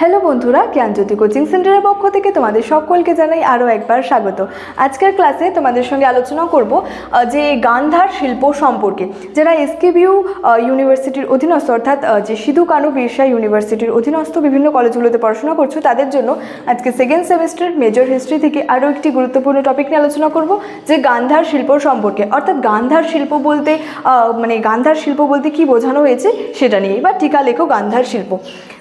Hello বন্ধুরা, জ্ঞানজ্যোতি coaching সেন্টারের পক্ষ থেকে তোমাদের সকলকে জানাই আরও একবার স্বাগত। আজকের ক্লাসে তোমাদের সঙ্গে আলোচনা করব যে গান্ধার শিল্প সম্পর্কে, যারা এসকেবিউ ইউনিভার্সিটির অধীনস্থ, অর্থাৎ যে সিধু কানু বিরসা ইউনিভার্সিটির অধীনস্থ বিভিন্ন কলেজগুলোতে পড়াশোনা করছ, তাদের জন্য আজকে সেকেন্ড সেমিস্টার মেজর হিস্ট্রি থেকে আরও একটি গুরুত্বপূর্ণ টপিক নিয়ে আলোচনা করব, যে গান্ধার শিল্প সম্পর্কে। অর্থাৎ গান্ধার শিল্প বলতে মানে গান্ধার শিল্প বলতে কি বোঝানো হয়েছে, সেটা নিয়ে বা টিকা লেখো গান্ধার শিল্প।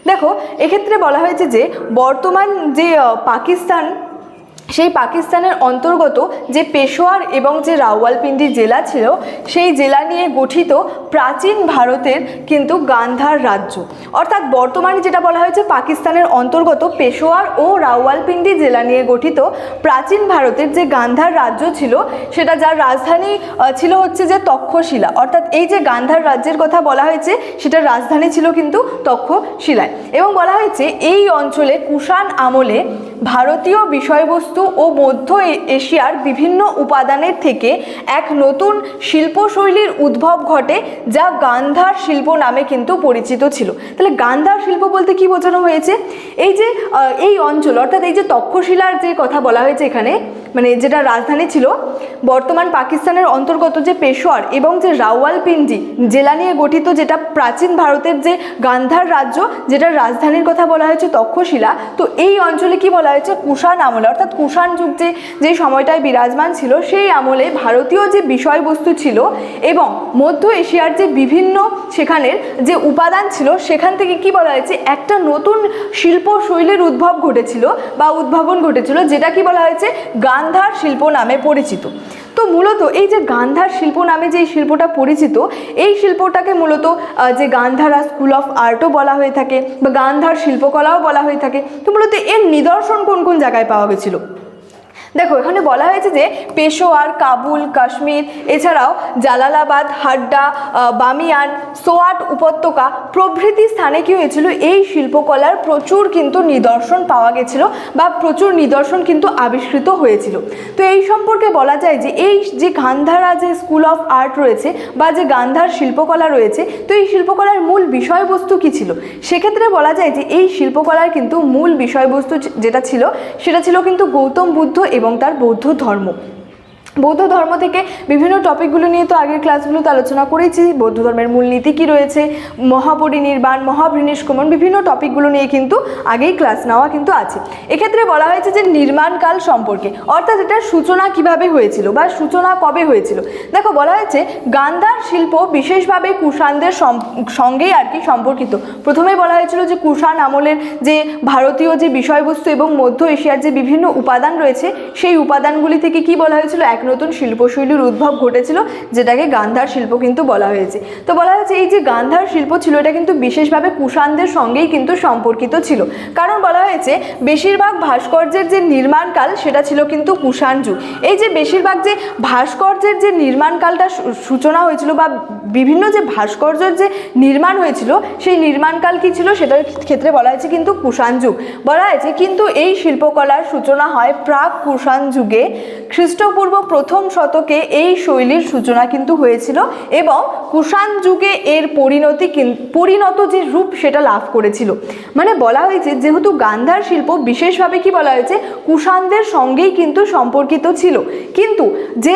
দেখো এক্ষেত্রে বলা হয়েছে যে বর্তমান যে পাকিস্তান সেই পাকিস্তানের অন্তর্গত যে পেশোয়ার এবং যে রাওয়ালপিন্ডি জেলা ছিল, সেই জেলা নিয়ে গঠিত প্রাচীন ভারতের কিন্তু গান্ধার রাজ্য। অর্থাৎ বর্তমানে যেটা বলা হয়েছে, পাকিস্তানের অন্তর্গত পেশোয়ার ও রাওয়ালপিন্ডি জেলা নিয়ে গঠিত প্রাচীন ভারতের যে গান্ধার রাজ্য ছিল, সেটা যার রাজধানী ছিল হচ্ছে যে তক্ষশিলা। অর্থাৎ এই যে গান্ধার রাজ্যের কথা বলা হয়েছে, সেটার রাজধানী ছিল কিন্তু তক্ষশিলায়। এবং বলা হয়েছে, এই অঞ্চলে কুষাণ আমলে ভারতীয় বিষয়বস্তু ও মধ্য এশিয়ার বিভিন্ন উপাদানের থেকে এক নতুন শিল্পশৈলীর উদ্ভব ঘটে, যা গান্ধার শিল্প নামে কিন্তু পরিচিত ছিল। তাহলে গান্ধার শিল্প বলতে কি বোঝানো হয়েছে? এই যে এই অঞ্চল, অর্থাৎ এই যে তক্ষশিলার যে কথা বলা হয়েছে এখানে মানে যেটা রাজধানী ছিল, বর্তমান পাকিস্তানের অন্তর্গত যে পেশোয়ার এবং যে রাওয়ালপিন্ডি, জেলা নিয়ে গঠিত যেটা প্রাচীন ভারতের যে গান্ধার রাজ্য যেটার রাজধানীর কথা বলা হয়েছে তক্ষশিলা, তো এই অঞ্চলে কি বলা হয়েছে কুষাণ আমলে। অর্থাৎ কুষাণ যুগ যে যে সময়টায় বিরাজমান ছিল, সেই আমলে ভারতীয় যে বিষয়বস্তু ছিল এবং মধ্য এশিয়ার যে বিভিন্ন সেখানের যে উপাদান ছিল, সেখান থেকে কি বলা হয়েছে? একটা নতুন শিল্প শৈলীর উদ্ভব ঘটেছিল বা উদ্ভাবন ঘটেছিল, যেটা কি বলা হয়েছে? গান্ধার শিল্প নামে পরিচিত। তো মূলত এই যে গান্ধার শিল্প নামে যে শিল্পটা পরিচিত, এই শিল্পটাকে মূলত যে গান্ধারা স্কুল অফ আর্টও বলা হয়ে থাকে বা গান্ধার শিল্পকলাও বলা হয়ে থাকে, তো মূলত এর নিদর্শন কোন কোন জায়গায় পাওয়া গেছিল? দেখো, এখানে বলা হয়েছে যে পেশোয়ার, কাবুল, কাশ্মীর, এছাড়াও জালালাবাদ, হাড্ডা বামিয়ান, সোয়াট উপত্যকা প্রভৃতি স্থানে কি হয়েছিল? এই শিল্পকলার প্রচুর কিন্তু নিদর্শন পাওয়া গেছিল বা প্রচুর নিদর্শন কিন্তু আবিষ্কৃত হয়েছিল। তো এই সম্পর্কে বলা যায় যে এই যে গান্ধারা যে স্কুল অফ আর্ট রয়েছে বা যে গান্ধার শিল্পকলা রয়েছে, তো এই শিল্পকলার মূল বিষয়বস্তু কি ছিল? সেক্ষেত্রে বলা যায় যে এই শিল্পকলার কিন্তু মূল বিষয়বস্তু যেটা ছিল, সেটা ছিল কিন্তু গৌতম বুদ্ধ এবং তার বৌদ্ধ ধর্ম। বৌদ্ধ ধর্ম থেকে বিভিন্ন টপিকগুলো নিয়ে তো আগের ক্লাসগুলোতে আলোচনা করেছি। বৌদ্ধ ধর্মের মূলনীতি কী রয়েছে? মহাপরিনির্বাণ মহাভৃনিষ্কমন বিভিন্ন টপিকগুলো নিয়ে কিন্তু আগেই ক্লাস নেওয়া কিন্তু আছে। এক্ষেত্রে বলা হয়েছে যে নির্মাণকাল সম্পর্কে, অর্থাৎ এটার সূচনা কীভাবে হয়েছিল বা সূচনা কবে হয়েছিল? দেখো, বলা হয়েছে গান্ধার শিল্প বিশেষভাবে কুষাণদের সঙ্গেই আর কি সম্পর্কিত। প্রথমে বলা হয়েছিল যে কুষাণ আমলের যে ভারতীয় যে বিষয়বস্তু এবং মধ্য এশিয়ার যে বিভিন্ন উপাদান রয়েছে, সেই উপাদানগুলি থেকে কি বলা হয়েছিল? এক নতুন শিল্পশৈলীর উদ্ভব ঘটেছিল, যেটাকে গান্ধার শিল্প কিন্তু বলা হয়েছে। তো বলা হয়েছে, এই যে গান্ধার শিল্প ছিল, এটা কিন্তু বিশেষভাবে কুষাণদের সঙ্গেই কিন্তু সম্পর্কিত ছিল। কারণ বলা হয়েছে, বেশিরভাগ ভাস্কর্যের যে নির্মাণকাল সেটা ছিল কিন্তু কুষাণ যুগ। এই যে বেশিরভাগ যে ভাস্কর্যের যে নির্মাণকালটা সূচনা হয়েছিল বা বিভিন্ন যে ভাস্কর্যের যে নির্মাণ হয়েছিল, সেই নির্মাণকাল কি ছিল? সেটার ক্ষেত্রে বলা হয়েছে কিন্তু কুষাণ যুগ। বলা হয়েছে, কিন্তু এই শিল্পকলার সূচনা হয় প্রাক কুষাণ যুগে। খ্রিস্টপূর্ব প্রথম শতকে এই শৈলীর সূচনা কিন্তু হয়েছিল এবং কুষাণ যুগে এর পরিণতি পরিণত যে রূপ সেটা লাভ করেছিল। মানে বলা হয়েছে যেহেতু গান্ধার শিল্প বিশেষভাবে কি বলা হয়েছে, কুষাণদের সঙ্গেই কিন্তু সম্পর্কিত ছিল। কিন্তু যে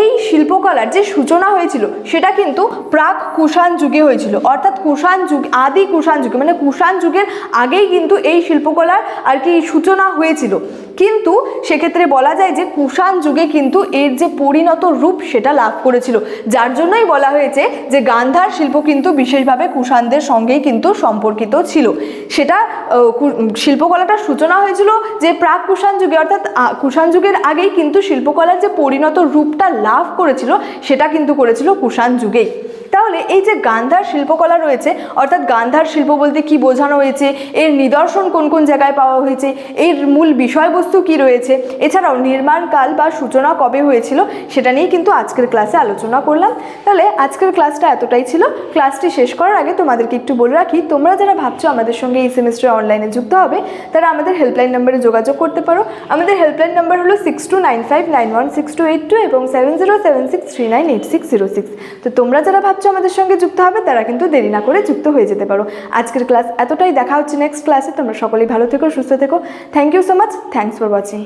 এই শিল্পকলার যে সূচনা হয়েছিল সেটা কিন্তু প্রাক কুষাণ যুগে হয়েছিল। অর্থাৎ কুষাণ যুগ, আদি কুষাণ যুগে মানে কুষাণ যুগের আগেই কিন্তু এই শিল্পকলার আর কি সূচনা হয়েছিল। কিন্তু সেক্ষেত্রে বলা যায় যে কুষাণ যুগে কিন্তু এর যে পরিণত রূপ সেটা লাভ করেছিল। যার জন্যই বলা হয়েছে যে গান্ধার শিল্প কিন্তু বিশেষভাবে কুষাণদের সঙ্গেই কিন্তু সম্পর্কিত ছিল। সেটা শিল্পকলাটার সূচনা হয়েছিল যে প্রাক কুষাণ যুগে, অর্থাৎ কুষাণ যুগের আগেই কিন্তু শিল্পকলার যে পরিণত রূপটা লাভ করেছিল, সেটা কিন্তু করেছিল কুষাণ যুগেই। তাহলে এই যে গান্ধার শিল্পকলা রয়েছে, অর্থাৎ গান্ধার শিল্প বলতে কি বোঝানো হয়েছে, এর নিদর্শন কোন কোন জায়গায় পাওয়া হয়েছে, এর মূল বিষয়বস্তু কি রয়েছে, এছাড়াও নির্মাণকাল বা সূচনা কবে হয়েছিল, সেটা নিয়ে কিন্তু আজকের ক্লাসে আলোচনা করলাম। তাহলে আজকের ক্লাসটা এতটাই ছিল। ক্লাসটি শেষ করার আগে তোমাদেরকে একটু বলে রাখি, তোমরা যারা ভাবছ আমাদের সঙ্গে এই সেমিস্টারে অনলাইনে যুক্ত হবে, তারা আমাদের হেল্পলাইন নাম্বারে যোগাযোগ করতে পারো। আমাদের হেল্পলাইন নাম্বার হলো six two nine five nine one six two eight two এবং seven zero seven six three nine eight six zero six তো তোমরা যারা ভাবছ ভাবছ আমাদের সঙ্গে যুক্ত হবে, তারা কিন্তু দেরি না করে যুক্ত হয়ে যেতে পারো। আজকের ক্লাস এতটাই, দেখা হচ্ছে নেক্সট ক্লাসে তোমরা সকলেই ভালো থেকো, সুস্থ থেকো। Thank you so much thanks for watching